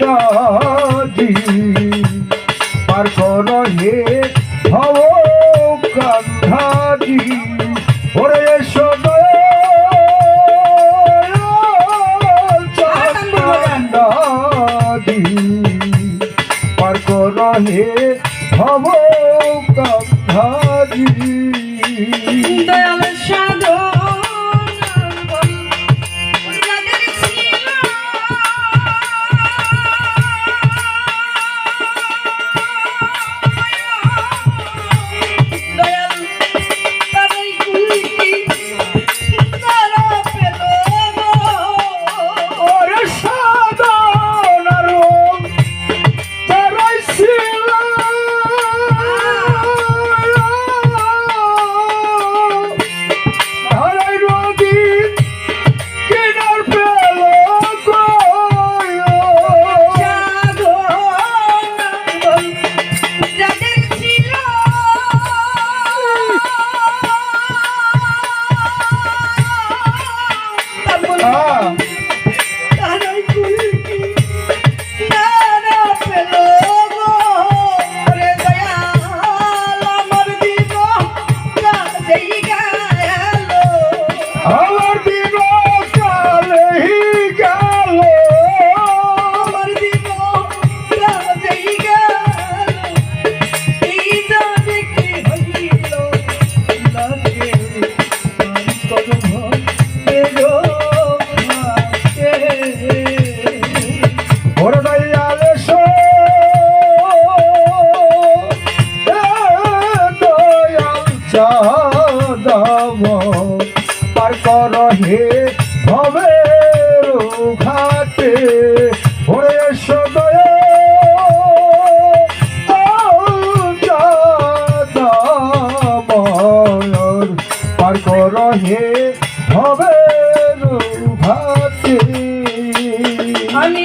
যদি পার কর হে হব কান্ধারি। ওরে সদয় পার কর হে হব কান্ধারি। যাদব পার কর হে ভবের ঘাটে ভরে সদয় পার কর হে ভবের ঘাটে আমি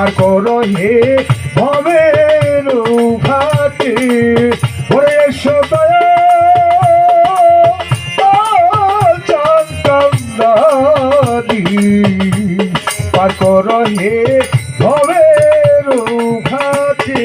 পার করো হে ভবের ঘাটে ওরে এসো পার করো হে ভবের ঘাটে